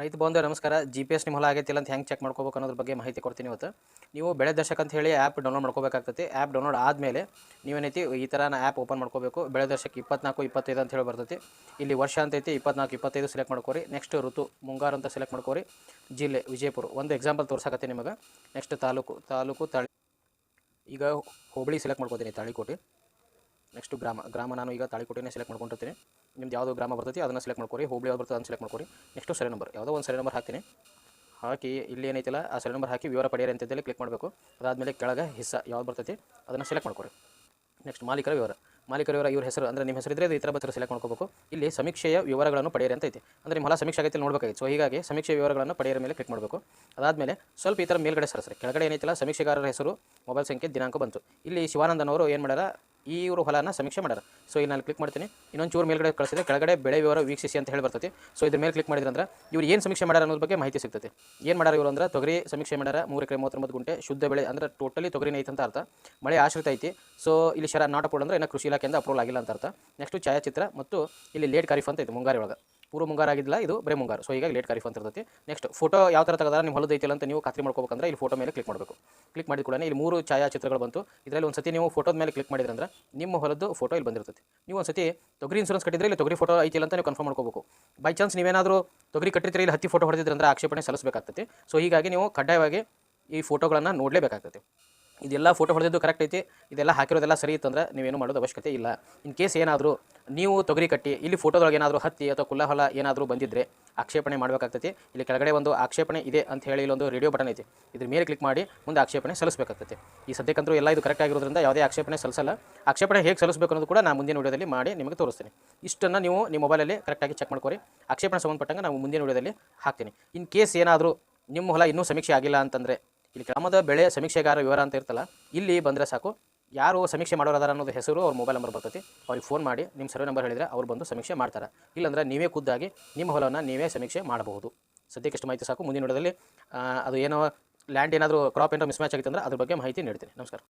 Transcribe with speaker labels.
Speaker 1: ರೈತ ಬಂದು ನಮಸ್ಕಾರ. ಜಿ ಪಿ ಎಸ್ ನಿಮ್ಮ ಹೊಲ ಆಗೈತಿಲ್ಲ ಅಂತ ಹೆಂಗೆ ಚೆಕ್ ಮಾಡ್ಕೋಬೇಕು ಅನ್ನೋದ್ರ ಬಗ್ಗೆ ಮಾಹಿತಿ ಕೊಡ್ತೀನಿ ಇವತ್ತು. ನೀವು ಬೆಳೆ ದರ್ಶಕ ಅಂತ ಹೇಳಿ ಆ್ಯಪ್ ಡೌನ್ಲೋಡ್ ಮಾಡ್ಕೋಬೇಕಾಗ್ತೈತಿ. ಆ್ಯಪ್ ಡೌನ್ಲೋಡ್ ಆದಮೇಲೆ ನೀವೇನೈತಿ, ಈ ಥರ ಆ್ಯಪ್ ಓಪನ್ ಮಾಡ್ಕೋಬೇಕು. ಬೆಳೆ ದರ್ಶಕ ಇಪ್ಪತ್ನಾಲ್ಕು, ಇಪ್ಪತ್ತೈದು ಅಂತ ಹೇಳಿ ಬರ್ತೈತಿ. ಇಲ್ಲಿ ವರ್ಷ ಅಂತೈತಿ ಇಪ್ಪತ್ನಾಲ್ಕು, ಇಪ್ಪತ್ತೈದು ಸೆಲೆಕ್ಟ್ ಮಾಡ್ಕೋರಿ. ನೆಕ್ಸ್ಟ್ ಋತು, ಮುಂಗಾರು ಅಂತ ಸೆಲೆಕ್ಟ್ ಮಾಡ್ಕೋರಿ. ಜಿಲ್ಲೆ, ವಿಜಯಪುರ, ಒಂದು ಎಕ್ಸಾಂಪಲ್ ತೋರ್ಸಕತ್ತೆ ನಿಮಗೆ. ನೆಕ್ಸ್ಟ್ ತಾಲೂಕು ತಾಲೂಕು, ತಳಿ. ಈಗ ಹೋಬಳಿ ಸೆಲೆಕ್ಟ್ ಮಾಡ್ಕೋತೀನಿ ತಾಳಿಕೋಟೆ ನೆಕ್ಸ್ಟ್ ಗ್ರಾಮ ಗ್ರಾಮ ನಾನು ಈಗ ತಾಳಿಕೋಟೆನೇ ಸೆಲೆಕ್ಟ್ ಮಾಡ್ಕೊಂಡಿರ್ತೀನಿ. ನಿಮ್ದು ಯಾವುದು ಗ್ರಾಮ ಬರ್ತೈತಿ, ಅದನ್ನು ಸೆಲೆಕ್ಟ್ ಮಾಡ್ಕೊರಿ. ಹೋಬಳಿ ಯಾವ್ದು ಬರ್ತದೆ ಅದನ್ನು ಸೆಲೆಕ್ಟ್ ಮಾಡ್ಕೊರಿ. ನೆಕ್ಸ್ಟು ಸರಿ ನಂಬರ್ ಯಾವುದೋ ಒಂದು ಸರಿ ನಂಬರ್ ಹಾಕ್ತೀನಿ. ಹಾಕಿ ಇಲ್ಲಿ ಏನೈತಿಲ್ಲ, ಆ ಸರಿ ನಂಬರ್ ಹಾಕಿ ವಿವರ ಪಡೆಯಿರಿ ಅಂತೇಳಿ ಕ್ಲಿಕ್ ಮಾಡಬೇಕು. ಅದಾದಮೇಲೆ ಕೆಳಗೆ ಹಿಸ್ಸ ಯಾವ್ದು ಬರ್ತೈತಿ, ಅದನ್ನು ಸೆಲೆಕ್ಟ್ ಮಾಡ್ಕೊರಿ. ನೆಕ್ಸ್ಟ್ ಮಾಲೀಕರ ವಿವರ. ಮಾಲೀಕರ ವಿವರ ಇವ್ರ ಹೆಸರು, ಅಂದರೆ ನಿಮ್ಮ ಹೆಸರಿದ್ರೆ ಈ ಥರ ಬತ್ತರ ಸೆಲೆಕ್ಟ್ ಮಾಡ್ಕೋಬೇಕು. ಇಲ್ಲಿ ಸಮೀಕ್ಷೆಯ ವಿವರಗಳನ್ನು ಪಡೆಯಿರಿ ಅಂತ ಅಂದರೆ ನಿಮ್ಮ ಹೊಲ ಸಮೀಕ್ಷೆ ಆಗೈತಿ ನೋಡಬೇಕಾಗಿತ್ತು ಸೊ ಹೀಗಾಗಿ ಸಮೀಕ್ಷೆ ವಿವರಗಳನ್ನು ಪಡೆಯರ ಮೇಲೆ ಕ್ಲಿಕ್ ಮಾಡಬೇಕು. ಅದಾದಮೇಲೆ ಸ್ವಲ್ಪ ಈ ಥರ ಮೇಲ್ಗಡೆ ಸರಸ್ರಿ. ಕೆಳಗಡೆ ಏನೈತಿಲ್ಲ, ಸಮೀಕ್ಷೆಗಾರರ ಹೆಸರು ಮೊಬೈಲ್ ಸಂಖ್ಯೆ, ದಿನಾಂಕ ಬಂತು. ಇಲ್ಲಿ ಶಿವಾನಂದನವರು ಏನು ಮಾಡ್ಯಾರ ಈ ಇವರು ಹೊಲನ ಸಮೀಕ್ಷೆ ಮಾಡ್ಯಾರ. ಸೊ ಇಲ್ಲಿ ನಾನು ಕ್ಲಿಕ್ ಮಾಡ್ತೀನಿ. ಇನ್ನೊಂದು ಚೂರು ಮೇಲ್ಗಡೆ ಕಳಿಸಿದ್ರೆ ಕೆಳಗಡೆ ಬೆಳೆ ವಿವರ ವೀಕ್ಷಿಸಿ ಅಂತ ಹೇಳಿ ಬರ್ತೈತಿ. ಸೊ ಇದ್ರ ಮೇಲೆ ಕ್ಲಿಕ್ ಮಾಡಿದ್ರೆ ಅಂದ್ರೆ ಇವ್ರು ಏನು ಸಮೀಕ್ಷೆ ಮಾಡ್ಯಾರ ಅನ್ನೋದ್ರ ಬಗ್ಗೆ ಮಾಹಿತಿ ಸಿಗ್ತೈತಿ. ಏನು ಮಾಡ್ಯಾರ ಇವರು ಅಂದ್ರೆ ತೊಗರಿ ಸಮೀಕ್ಷೆ ಮಾಡ್ಯಾರ ಮೂರು ಎಕರೆ ಮೂವತ್ತೊಂಬತ್ತು ಗುಂಟೆ ಶುದ್ಧ ಬೆಳೆ ಅಂದ್ರೆ ಟೋಟಲಿ ತೊಗರಿನೇ ಐತೆ ಅಂತ ಅರ್ಥ. ಮಳೆ ಆಶ್ರಿತ ಐತಿ. ಸೊ ಇಲ್ಲಿ ಶರ ನಾಟ್ ಅಪ್ರೂವ್ ಅಂದ್ರೆ ಏನೋ ಕೃಷಿ ಇಲಾಖೆಯಿಂದ ಅಪ್ರೂವಲ್ ಆಗಿಲ್ಲ ಅಂತ ಅರ್ಥ. ನೆಕ್ಸ್ಟ್ ಛಾಯಾಚಿತ್ರ ಮತ್ತು ಇಲ್ಲಿ ಲೇಟ್ ಖರೀಫ್ ಅಂತ ಐತೆ ಮುಂಗಾರಿ ಒಳಗೆ. ಪೂರ್ವ ಮುಂಗಾರ ಆಗಿಲ್ಲ ಇದು ಬರೇ ಮುಂಗಾರು. ಸೊ ಈಗ ಲೇಟ್ ಖರೀಫ್ ಅಂತ ಇರ್ತೈತಿ. ನೆಕ್ಸ್ಟ್ ಫೋಟೋ ಯಾವ ಥರ ತೆಗೆದಾರ ನಿಮ್ಮ ಹೊಲದ ಐತಿಲ್ಲ ಅಂತ ನೀವು ಖಾತ್ರಿ ಮಾಡ್ಕೋಬೇಕಂದ್ರೆ ಇಲ್ಲಿ ಫೋಟೋ ಮೇಲೆ ಕ್ಲಿಕ್ ಮಾಡಬೇಕು. ಕ್ಲಿಕ್ ಮಾಡಿದ ಕೂಡ ಇಲ್ಲಿ ಮೂರು ಛಾಯಾಚಿತ್ರಗಳು ಬಂತು. ಇದರಲ್ಲಿ ಒಂದು ಸತಿ ನೀವು ಫೋಟೋದ ಮೇಲೆ ಕ್ಲಿಕ್ ಮಾಡಿದ್ರೆ ಅಂದ್ರೆ ನಿಮ್ಮ ಹೊಲದ್ದು ಫೋಟೋ ಇಲ್ಲಿ ಬಂದಿರ್ತೈತಿ. ನೀವು ಒಂದು ಸತಿ ತೊಗರಿ ಇನ್ಸೂರೆನ್ಸ್ ಕಟ್ಟಿದ್ರೆ ಇಲ್ಲಿ ತೊಗರಿ ಫೋಟೋ ಐತಿಲ್ಲ ಅಂತ ನೀವು ಕನ್ಫರ್ಮ್ ಮಾಡ್ಕೋಬೇಕು. ಬೈ ಚಾನ್ಸ್ ನೀವೇನಾದರೂ ತೊಗರಿ ಕಟ್ಟಿದ್ರೆ ಇಲ್ಲಿ ಹತ್ತಿ ಫೋಟೋ ಹೊಡೆದಿದ್ರೆ ಅಂದ್ರೆ ಆಕ್ಷೇಪಣೆ ಸಲ್ಲಿಸಬೇಕಾಗ್ತೈತಿ. ಸೊ ಹೀಗಾಗಿ ನೀವು ಕಡ್ಡಾಯವಾಗಿ ಈ ಫೋಟೋಗಳನ್ನು ನೋಡಲೇಬೇಕಾಗ್ತೈತಿ. ಇದೆಲ್ಲ ಫೋಟೋ ಹೊಡೆದಿದ್ದು ಕರೆಕ್ಟ್ ಐತಿ. ಇದೆಲ್ಲ ಹಾಕಿರೋದೆಲ್ಲ ಸರಿ ಇತ್ತಂದ್ರೆ ನೀವೇನು ಮಾಡೋದು ಅವಶ್ಯಕತೆ ಇಲ್ಲ. ಇನ್ ಕೇಸ್ ಏನಾದರೂ ನೀವು ತೊಗರಿ ಕಟ್ಟಿ, ಇಲ್ಲಿ ಫೋಟೋದೊಳಗೆ ಏನಾದರೂ ಹತ್ತಿ ಅಥವಾ ಕುಲ್ಲಹಲ ಏನಾದರೂ ಬಂದಿದ್ದರೆ ಆಕ್ಷೇಪಣೆ ಮಾಡಬೇಕಾಗ್ತೈತಿ. ಇಲ್ಲಿ ಕೆಳಗಡೆ ಒಂದು ಆಕ್ಷೇಪಣೆ ಇದೆ ಅಂತ ಹೇಳಿ ಇಲ್ಲೊಂದು ರೇಡಿಯೋ ಬಟನ್ ಐತಿ. ಇದ್ರ ಮೇಲೆ ಕ್ಲಿಕ್ ಮಾಡಿ ಮುಂದೆ ಆಕ್ಷೇಪಣೆ ಸಲ್ಲಿಸಬೇಕಾಗ್ತೈತಿ. ಈ ಸದ್ಯಕ್ಕಂತೂ ಎಲ್ಲ ಇದು ಕರೆಕ್ಟ್ ಆಗಿರೋದ್ರಿಂದ ಯಾವುದೇ ಆಕ್ಷೇಪಣೆ ಸಲ್ಲಿಸಲ್ಲ. ಆಕ್ಷೇಪಣೆ ಹೇಗೆ ಸಲ್ಲಿಸಬೇಕು ಅನ್ನೋದು ಕೂಡ ನಾನು ಮುಂದಿನ ವಿಡಿಯೋದಲ್ಲಿ ಮಾಡಿ ನಿಮಗೆ ತೋರಿಸ್ತೀನಿ. ಇಷ್ಟನ್ನು ನೀವು ನಿಮ್ಮ ಮೊಬೈಲಲ್ಲಿ ಕರೆಕ್ಟಾಗಿ ಚೆಕ್ ಮಾಡ್ಕೊರಿ. ಆಕ್ಷೇಪಣೆ ಸಂಬಂಧಪಟ್ಟಂಗೆ ನಾವು ಮುಂದಿನ ವಿಡಿಯೋದಲ್ಲಿ ಹಾಕ್ತೀನಿ. ಇನ್ ಕೇಸ್ ಏನಾದರೂ ನಿಮ್ಮ ಹೊಲ ಇನ್ನೂ ಸಮೀಕ್ಷೆ ಆಗಿಲ್ಲ ಅಂತಂದರೆ ಇಲ್ಲಿ ಗ್ರಾಮದ ಬೆಳೆ ಸಮೀಕ್ಷೆಗಾರ ವಿವರ ಅಂತ ಇರ್ತಲ್ಲ, ಇಲ್ಲಿ ಬಂದರೆ ಸಾಕು. ಯಾರು ಸಮೀಕ್ಷೆ ಮಾಡೋರು ಅದಾರ ಅನ್ನೋದು ಹೆಸರು ಅವ್ರ ಮೊಬೈಲ್ ನಂಬರ್ ಬರ್ತೈತಿ. ಅವ್ರಿಗೆ ಫೋನ್ ಮಾಡಿ ನಿಮ್ಮ ಸರ್ವೆ ನಂಬರ್ ಹೇಳಿದರೆ ಅವ್ರು ಬಂದು ಸಮೀಕ್ಷೆ ಮಾಡ್ತಾರೆ. ಇಲ್ಲಾಂದರೆ ನೀವೇ ಖುದ್ದಾಗಿ ನಿಮ್ಮ ಹೊಲವನ್ನು ನೀವೇ ಸಮೀಕ್ಷೆ ಮಾಡಬಹುದು. ಸದ್ಯಕ್ಕೆ ಇಷ್ಟು ಮಾಹಿತಿ ಸಾಕು. ಮುಂದಿನ ನೋಡೋದಲ್ಲಿ ಅದು ಏನೋ ಲ್ಯಾಂಡ್ ಏನಾದರೂ ಕ್ರಾಪ್ ಏನೋ ಮಿಸ್ ಮ್ಯಾಚ್ ಆಗಿತ್ತು ಅಂದ್ರೆ ಅದ್ರ ಬಗ್ಗೆ ಮಾಹಿತಿ ನೀಡ್ತೀನಿ. ನಮಸ್ಕಾರ.